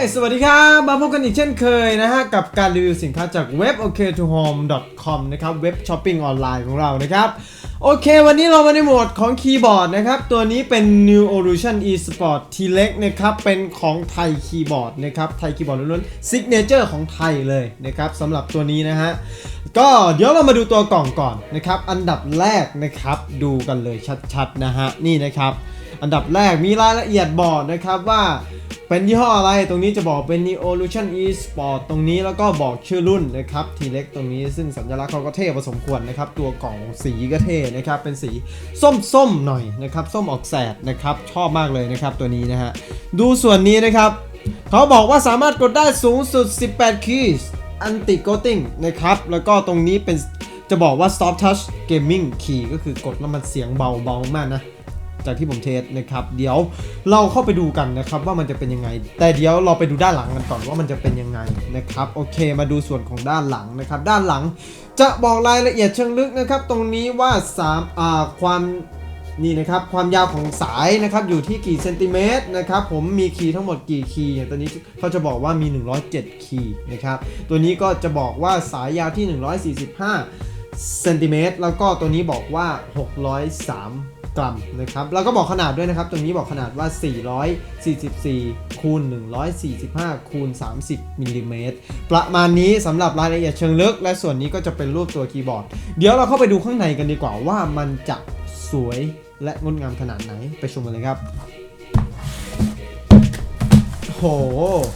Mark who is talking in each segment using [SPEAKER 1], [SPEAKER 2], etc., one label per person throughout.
[SPEAKER 1] สวัสดีครับ มาพบกันอีกเช่นเคยนะฮะ กับการรีวิวสินค้าจากเว็บ o k to home com นะครับ เว็บช้อปปิ้งออนไลน์ของเรานะครับ โอเค วันนี้เรามาในโหมดของคีย์บอร์ดนะครับ ตัวนี้เป็น New Evolution eSport T-Lex นะครับ เป็นของไทยคีย์บอร์ดนะครับ ไทยคีย์บอร์ดล้วนๆซิกเนเจอร์ของไทยเลยนะครับสำหรับตัวนี้นะฮะ ก็เดี๋ยวเรามาดูตัวกล่องก่อนนะครับ อันดับแรกนะครับ ดูกันเลยชัดๆนะฮะ นี่นะครับ อันดับแรกมีรายละเอียดบอกนะครับว่า เป็นยี่ห้ออะไรตรงนี้จะบอกเป็น Neolution eSport ตรงนี้แล้วก็บอกชื่อรุ่นนะครับทีเล็กตรงนี้ซึ่งสัญลักษณ์เขาก็เท่พอสมควรนะครับ ตัวกล่องสีก็เท่นะครับ เป็นสีส้มๆหน่อยนะครับ ส้มออกแสดนะครับ ชอบมากเลยนะครับตัวนี้นะฮะ ดูส่วนนี้นะครับ เขาบอกว่าสามารถกดได้สูงสุด 18 keys anti coating นะครับ แล้วก็ตรงนี้เป็นจะบอกว่า soft touch gaming key ก็คือกดแล้วมันเสียงเบาเบามากนะ จากที่ผมเทสนะครับ เดี๋ยวเราเข้าไปดูกันนะครับว่ามันจะเป็นยังไง แต่เดี๋ยวเราไปดูด้านหลังกันก่อนว่ามันจะเป็นยังไงนะครับโอเคมาดูส่วนของด้านหลังนะครับ ด้านหลังจะบอกรายละเอียดเชิงลึกนะครับ ตรงนี้ว่า3อ่าความนี่นะครับความยาวของสายนะครับอยู่ที่กี่เซนติเมตรนะครับผมมีคีย์ทั้งหมดกี่คีย์อย่างตัวนี้เขาจะบอกว่ามี 107 คีย์นะครับตัวนี้ก็จะบอกว่าสายยาวที่ 145เซนติเมตรแล้วก็ตัวนี้บอกว่า 603 กรัมนะครับแล้วก็บอกขนาดด้วยนะครับ ตรงนี้บอกขนาดว่า 444 คูณ 145 คูณ 30มิลลิเมตรประมาณนี้สำหรับรายละเอียดเชิงลึก และส่วนนี้ก็จะเป็นรูปตัวคีย์บอร์ด เดี๋ยวเราเข้าไปดูข้างในกันดีกว่าว่ามันจะสวยและงดงามขนาดไหนไปชมกันเลยครับ โห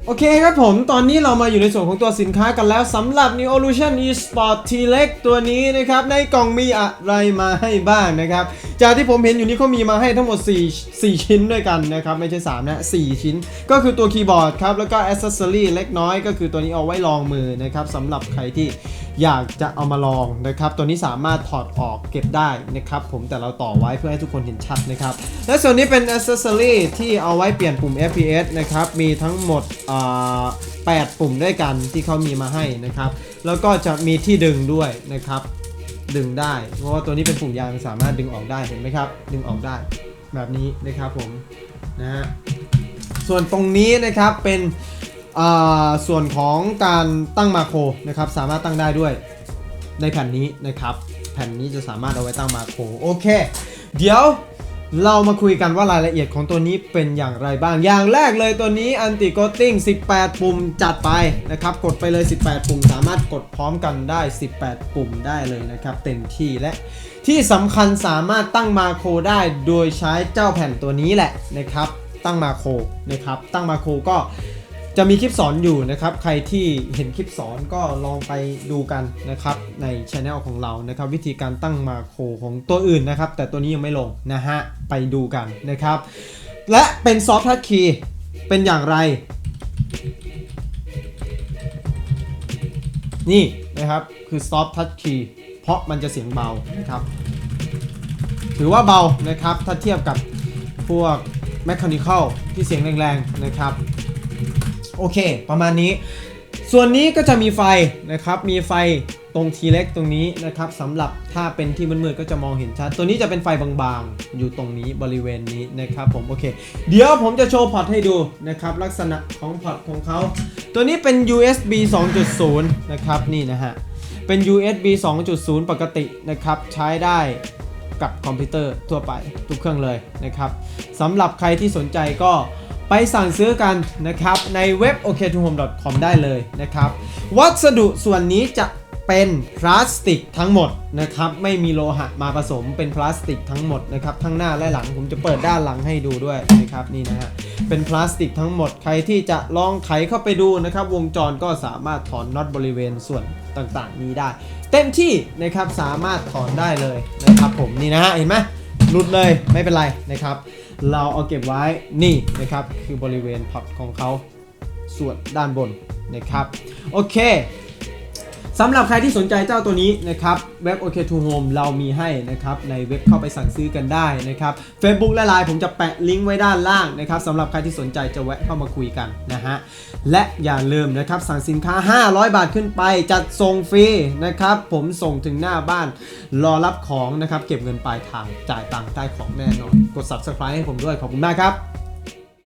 [SPEAKER 1] โอเคครับผม ตอนนี้เรามาอยู่ในส่วนของตัวสินค้ากันแล้วสำหรับ New Evolution eSport T-Lex ตัวนี้นะครับ ในกล่องมีอะไรมาให้บ้างนะครับ จากที่ผมเห็นอยู่นี้เขามีมาให้ทั้งหมด 4 4 ชิ้นด้วยกันนะครับ ไม่ใช่ 3 นะ 4 ชิ้น ก็คือตัวคีย์บอร์ดครับ แล้วก็อ c เซสซอรี่เล็กน้อยก็คือตัวนี้เอาไว้รองมือนะครับสำหรับใครที่อยากจะเอามาลองนะครับ ตัวนี้สามารถถอดออกเก็บได้นะครับ ผมแต่เราต่อไว้เพื่อให้ทุกคนเห็นชัดนะครับ และส่วนนี้เป็นอ c เซสซอรี่ที่เอาไว้เปลี่ยนปุ่ม FPS นะครับ มีทั้งหมด8ปุ่มด้วยกันที่เขามีมาให้นะครับ แล้วก็จะมีที่ดึงด้วยนะครับ ดึงได้ เพราะว่าตัวนี้เป็นปุ่มยางสามารถดึงออกได้เห็นไหมครับ ดึงออกได้แบบนี้นะครับผมนะฮะส่วนตรงนี้นะครับเป็นส่วนของการตั้งมาโครนะครับ สามารถตั้งได้ด้วยในแผ่นนี้นะครับ แผ่นนี้จะสามารถเอาไว้ตั้งมาโครโอเค เดี๋ยว เรามาคุยกันว่ารายละเอียดของตัวนี้เป็นอย่างไรบ้าง อย่างแรกเลยตัวนี้อันติโกติ้ง 18 ปุ่มจัดไปนะครับ กดไปเลย 18 ปุ่ม สามารถกดพร้อมกันได้ 18 ปุ่มได้เลยนะครับเต็มที่และที่สำคัญสามารถตั้งมาโครได้โดยใช้เจ้าแผ่นตัวนี้แหละนะครับ ตั้งมาโครนะครับ ตั้งมาโครก็ จะมีคลิปสอนอยู่นะครับ ใครที่เห็นคลิปสอนก็ลองไปดูกันนะครับในช anel ของเรานะครับ วิธีการตั้งมาโครของตัวอื่นนะครับ แต่ตัวนี้ยังไม่ลงนะฮะ ไปดูกันนะครับ และเป็นซอฟต์ทัชคีย์เป็นอย่างไร นี่นะครับคือซอฟต์ทัชคีย์เพราะมันจะเสียงเบานะครับ ถือว่าเบานะครับ ถ้าเทียบกับพวก Mechanical ที่เสียงแรงๆนะครับ โอเค ประมาณนี้ ส่วนนี้ก็จะมีไฟนะครับ มีไฟตรงทีเล็กตรงนี้นะครับสำหรับถ้าเป็นที่มืดๆก็จะมองเห็นชัด ตัวนี้จะเป็นไฟบางๆ อยู่ตรงนี้บริเวณนี้นะครับผมโอเค เดี๋ยวผมจะโชว์พอร์ตให้ดูนะครับลักษณะของพอร์ตของเขา ตัวนี้เป็น USB 2.0 นะครับนี่นะฮะ เป็น USB 2.0 ปกตินะครับใช้ได้กับคอมพิวเตอร์ทั่วไปทุกเครื่องเลยนะครับสำหรับใครที่สนใจก็ ไปสั่งซื้อกันนะครับในเว็บ o k t o h o m e c o m ได้เลยนะครับ วัสดุส่วนนี้จะเป็นพลาสติกทั้งหมดนะครับ ไม่มีโลหะมาผสมเป็นพลาสติกทั้งหมดนะครับทั้งหน้าและหลังผมจะเปิดด้านหลังให้ดูด้วยนะครับนี่นะฮะเป็นพลาสติกทั้งหมดใครที่จะลองไขเข้าไปดูนะครับ วงจรก็สามารถถอนน็อตบริเวณส่วนต่างๆ นี้ได้ เต็มที่นะครับสามารถถอนได้เลยนะครับผมนี่นะฮะเห็นไหมหลุดเลยไม่เป็นไรนะครับ เราเอาเก็บไว้นี่นะครับคือบริเวณพอร์ตของเขาส่วนด้านบนนะครับโอเค สำหรับใครที่สนใจเจ้าตัวนี้นะครับเว็บ OK to Home เรามีให้นะครับในเว็บเข้าไปสั่งซื้อกันได้นะครับ Facebook และ Line ผมจะแปะลิงก์ไว้ด้านล่างนะครับสำหรับใครที่สนใจจะแวะเข้ามาคุยกันนะฮะและอย่าลืมนะครับสั่งสินค้า 500 บาทขึ้นไปจัดส่งฟรีนะครับผมส่งถึงหน้าบ้านรอรับของนะครับเก็บเงินปลายทางจ่ายตังค์ได้ของแน่นอน กด Subscribe ให้ผมด้วยขอบคุณมากครับ